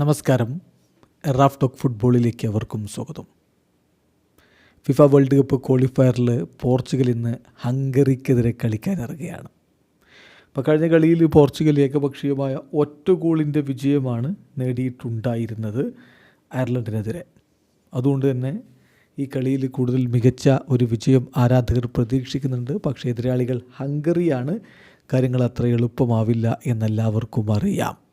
നമസ്കാരം. Raf talk ഫുട്ബോളിലേക്ക് അവർക്കും സ്വാഗതം. ഫിഫ വേൾഡ് കപ്പ് ക്വാളിഫയറിൽ പോർച്ചുഗൽ ഇന്ന് ഹംഗറിക്കെതിരെ കളിക്കാനിറങ്ങുകയാണ്. അപ്പോൾ കഴിഞ്ഞ കളിയിൽ പോർച്ചുഗൽ ഏകപക്ഷീയമായ ഒറ്റ ഗോളിന്റെ വിജയമാണ് നേടിയിട്ടുണ്ടായിരുന്നത് അയർലൻഡിനെതിരെ. അതുകൊണ്ട് തന്നെ ഈ കളിയിൽ കൂടുതൽ മികച്ച ഒരു വിജയം ആരാധകർ പ്രതീക്ഷിക്കുന്നുണ്ട്. പക്ഷേ എതിരാളികൾ ഹംഗറിയാണ്. കാര്യങ്ങൾ അത്ര എളുപ്പമാവില്ല എന്നെല്ലാവർക്കും അറിയാം.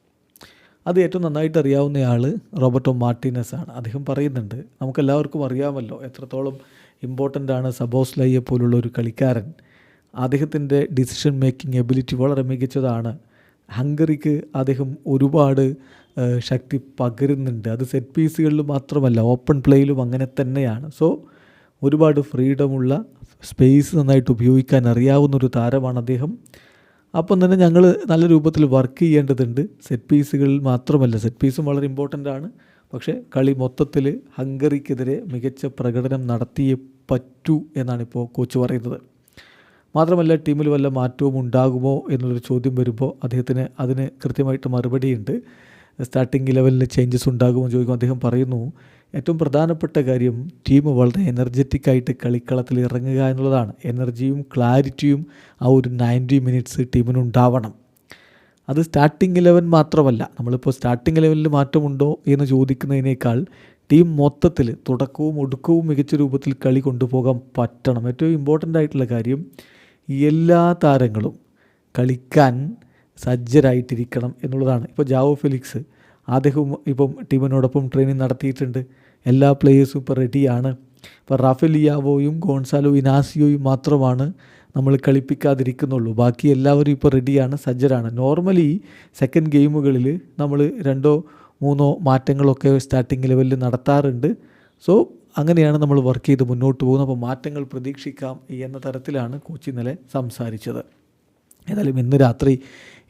അത് ഏറ്റവും നന്നായിട്ട് അറിയാവുന്നയാൾ റോബർട്ടോ മാർട്ടിനസ് ആണ് അദ്ദേഹം പറയുന്നുണ്ട് നമുക്കെല്ലാവർക്കും അറിയാമല്ലോ എത്രത്തോളം ഇമ്പോർട്ടന്റ് ആണ് സബോസ്ലൈയെ പോലുള്ള ഒരു കളിക്കാരൻ. അദ്ദേഹത്തിന്റെ ഡിസിഷൻ മേക്കിംഗ് എബിലിറ്റി വളരെ മികച്ചതാണ്. ഹംഗറിക്ക് അദ്ദേഹം ഒരുപാട് ശക്തി പകരുന്നുണ്ട്. അത് സെറ്റ് പീസുകളിൽ മാത്രമല്ല ഓപ്പൺ പ്ലേയിലും അങ്ങനെ തന്നെയാണ്. സോ ഒരുപാട് ഫ്രീഡമുള്ള സ്പേസ് നന്നായിട്ട് ഉപയോഗിക്കാൻ അറിയാവുന്ന ഒരു താരമാണ് അദ്ദേഹം. അപ്പം തന്നെ ഞങ്ങൾ നല്ല രൂപത്തിൽ വർക്ക് ചെയ്യേണ്ടതുണ്ട്. സെറ്റ് പീസുകളിൽ മാത്രമല്ല സെറ്റ് പീസും വളരെ ഇമ്പോർട്ടന്റ് ആണ്. പക്ഷേ കളി മൊത്തത്തിൽ ഹംഗറിക്കെതിരെ മികച്ച പ്രകടനം നടത്തിയേ പറ്റൂ എന്നാണ് ഇപ്പോൾ കോച്ച് പറയുന്നത്. മാത്രമല്ല ടീമിൽ വല്ല മാറ്റവും ഉണ്ടാകുമോ എന്നുള്ളൊരു ചോദ്യം വരുമ്പോൾ അദ്ദേഹത്തിന് അതിന് കൃത്യമായിട്ട് മറുപടിയുണ്ട്. സ്റ്റാർട്ടിംഗ് ലെവലിൽ ചേഞ്ചസ് ഉണ്ടാകുമോ ചോദിക്കുമ്പോൾ അദ്ദേഹം പറയുന്നു ഏറ്റവും പ്രധാനപ്പെട്ട കാര്യം ടീം വളരെ എനർജറ്റിക് ആയിട്ട് കളിക്കളത്തിൽ ഇറങ്ങുക എന്നുള്ളതാണ്. എനർജിയും ക്ലാരിറ്റിയും ആ ഒരു നയന്റി മിനിറ്റ്സ് ടീമിന് ഉണ്ടാവണം. അത് സ്റ്റാർട്ടിംഗ് ഇലവൻ മാത്രമല്ല നമ്മളിപ്പോൾ സ്റ്റാർട്ടിംഗ് ലെവലിൽ മാറ്റമുണ്ടോ എന്ന് ചോദിക്കുന്നതിനേക്കാൾ ടീം മൊത്തത്തിൽ തുടക്കവും ഒടുക്കവും മികച്ച രൂപത്തിൽ കളി കൊണ്ടുപോകാൻ പറ്റണം. ഏറ്റവും ഇമ്പോർട്ടന്റ് ആയിട്ടുള്ള കാര്യം എല്ലാ താരങ്ങളും കളിക്കാൻ സജ്ജരായിട്ടിരിക്കണം എന്നുള്ളതാണ്. ഇപ്പോൾ ജാവോ ഫെലിക്സ് അദ്ദേഹവും ഇപ്പം ടീമിനോടൊപ്പം ട്രെയിനിങ് നടത്തിയിട്ടുണ്ട്. എല്ലാ പ്ലേയേഴ്സും ഇപ്പോൾ റെഡിയാണ് ഇപ്പോൾ റാഫേലിയാവോയും ഗോൺസാലോ ഇനാസിയോയും മാത്രമാണ് നമ്മൾ കളിപ്പിക്കാതിരിക്കുന്നുള്ളൂ. ബാക്കി എല്ലാവരും ഇപ്പോൾ റെഡിയാണ് സജ്ജരാണ്. നോർമലി സെക്കൻഡ് ഗെയിമുകളിൽ നമ്മൾ രണ്ടോ മൂന്നോ മാറ്റങ്ങളൊക്കെ സ്റ്റാർട്ടിംഗ് ലെവലിൽ നടത്താറുണ്ട്. സോ അങ്ങനെയാണ് നമ്മൾ വർക്ക് ചെയ്ത് മുന്നോട്ട് പോകുന്നത്. അപ്പോൾ മാറ്റങ്ങൾ പ്രതീക്ഷിക്കാം എന്ന തരത്തിലാണ് കോച്ച് ഇന്നലെ സംസാരിച്ചത്. ഏതായാലും ഇന്ന് രാത്രി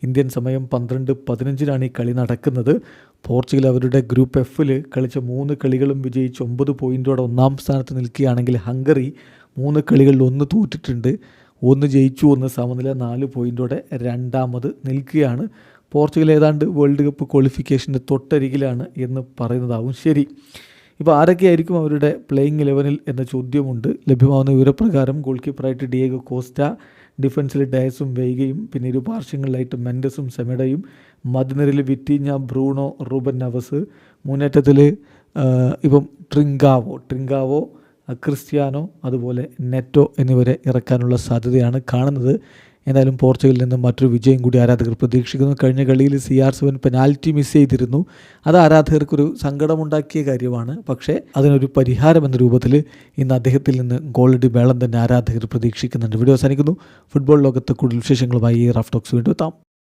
ഇന്ത്യൻ സമയം പന്ത്രണ്ട് പതിനഞ്ചിനാണ് ഈ കളി നടക്കുന്നത്. പോർച്ചുഗൽ അവരുടെ ഗ്രൂപ്പ് എഫിൽ കളിച്ച മൂന്ന് കളികളും വിജയിച്ച് ഒമ്പത് പോയിന്റോടെ ഒന്നാം സ്ഥാനത്ത് നിൽക്കുകയാണെങ്കിൽ ഹംഗറി മൂന്ന് കളികളിൽ ഒന്ന് തോറ്റിട്ടുണ്ട്. ഒന്ന് ജയിച്ചു ഒന്ന് സമനില നാല് പോയിന്റോടെ രണ്ടാമത് നിൽക്കുകയാണ്. പോർച്ചുഗൽ ഏതാണ്ട് വേൾഡ് കപ്പ് ക്വാളിഫിക്കേഷന്റെ തൊട്ടരികിലാണ് എന്ന് പറയുന്നതാവും ശരി. ഇപ്പോൾ ആരൊക്കെയായിരിക്കും അവരുടെ പ്ലേയിങ് ഇലവനിൽ എന്ന ചോദ്യമുണ്ട്. ലഭ്യമാവുന്ന വിവരപ്രകാരം ഗോൾ കീപ്പറായിട്ട് ഡിയേഗോ കോസ്റ്റ ഡിഫൻസിൽ ഡയസും വെയ്ഗയും പിന്നെ ഇരു പാർശ്വങ്ങളിലായിട്ട് മെൻഡസും സെമഡയും മധ്യനിരയിൽ വിറ്റീഞ്ഞ ബ്രൂണോ റൂബൻ നവസ് മുന്നേറ്റത്തിൽ ഇപ്പം ട്രിങ്കാവോ ട്രിങ്കാവോ ക്രിസ്ത്യാനോ അതുപോലെ നെറ്റോ എന്നിവരെ ഇറക്കാനുള്ള സാധ്യതയാണ് കാണുന്നത്. എന്തായാലും പോർച്ചുഗലിൽ നിന്നും മറ്റൊരു വിജയം കൂടി ആരാധകർ പ്രതീക്ഷിക്കുന്നു. കഴിഞ്ഞ കളിയിൽ C R seven penalty miss ചെയ്തിരുന്നു. അത് ആരാധകർക്കൊരു സങ്കടമുണ്ടാക്കിയ കാര്യമാണ്. പക്ഷേ അതിനൊരു പരിഹാരം എന്ന രൂപത്തിൽ ഇന്ന് അദ്ദേഹത്തിൽ നിന്ന് ഗോൾഡി മേളം തന്നെ ആരാധകർ പ്രതീക്ഷിക്കുന്നുണ്ട്. വീഡിയോ അവസാനിക്കുന്നു. ഫുട്ബോൾ ലോകത്ത് കൂടുതൽ വിശേഷങ്ങളുമായി റഫ് ടോക്സ് വീണ്ടും എത്താം.